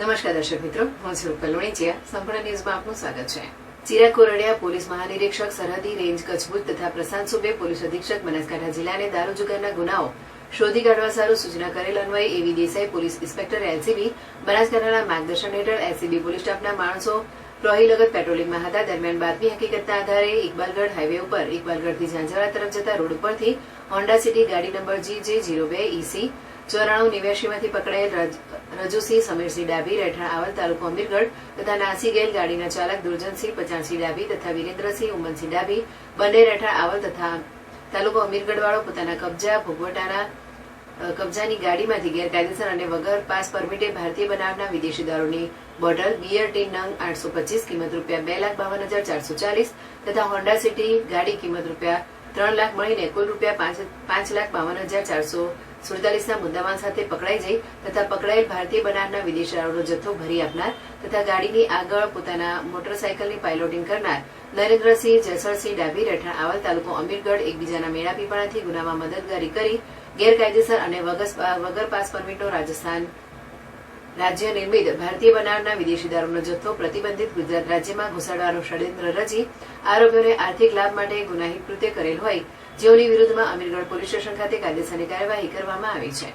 નમસ્કાર દર્શક મિત્રો, હું છું લોણીચિયા સંપૂર્ણ ન્યૂઝમાં આપનું સ્વાગત છે. ચિરાગ કોરડિયા પોલીસ મહાનિરીક્ષક, સરહદી રેન્જ કચ્છ તથા પ્રશાંત સુબે પોલીસ અધિક્ષક બનાસકાંઠા જિલ્લાને દારૂ જુગારના ગુનાઓ શોધી કાઢવા સારું સૂચના કરેલ અન્વયે એવી દેસાઈ પોલીસ ઇન્સ્પેક્ટર એલસીબી બનાસકાંઠાના માર્ગદર્શન હેઠળ એલસીબી પોલીસ સ્ટાફના માણસો પ્રહીલગત પેટ્રોલિંગમાં હતા. દરમિયાન બાતમી હકીકતના આધારે ઇકબાલગઢ હાઈવે ઉપર, ઇકબાલગઢથી ઝાંઝરા તરફ જતા રોડ ઉપરથી હોન્ડા સિટી ગાડી નંબર જી જે જીરો બે ઈસી ચોરાણું નેવ્યાસીમાંથી પકડાયેલ રજુસિંહ, સમીરસિંહ ડાભી, રહેઠાણ આવલ, તાલુકો અમીરગઢ તથા નાસી ગયેલ ગાડીના ચાલક દુર્જનસિંહ પચાણસિંહ ડાભી તથા વિરેન્દ્રસિંહ ઉમનસિંહ ડાભી બંને રહેઠાણ આવલ તથા તાલુકો અમીરગઢ વાળો પોતાના કબજા ભોગવટાના કબજાની ગાડીમાંથી ગેરકાયદેસર અને વગર પાસ પરમિટે ભારતીય બનાવના વિદેશી દારૂની બોટલ, બિયર, ટીન, નંગ આઠસો પચીસ, કિંમત રૂપિયા બે લાખ બાવન હજાર ચારસો ચાલીસ તથા હોન્ડા સિટી ગાડી કિંમત રૂપિયા ત્રણ લાખ મળીને કુલ રૂપિયા પાંચ લાખ બાવન હજાર ચારસો સુડતાલીસના મુદ્દામાલ સાથે પકડાઈ જઈ તથા પકડાયેલ ભારતીય બનારના વિદેશી જથ્થો ભરી આપનાર તથા ગાડીની આગળ પોતાના મોટરસાયકલની પાયલોટિંગ કરનાર નરેન્દ્રસિંહ જયસરસિંહ ડાભી, રહેઠાણ આવલ તાલુકો અમીરગઢ એકબીજાના મેળા પીપળાથી ગુનામાં મદદગારી કરી ગેરકાયદેસર અને વગર પાસ પરમિટનો રાજસ્થાન રાજ્ય નિર્મિત ભારતીય બનાવના વિદેશી દારૂનો જથ્થો પ્રતિબંધિત ગુજરાત રાજ્યમાં ઘુસાડવાનું ષડયંત્ર રચી આરોપીઓને આર્થિક લાભ માટે ગુનાહિત કૃત્ય કરેલ હોય, જેઓની વિરુદ્ધમાં અમીરગઢ પોલીસ સ્ટેશન ખાતે કાયદેસરની કાર્યવાહી કરવામાં આવી છે.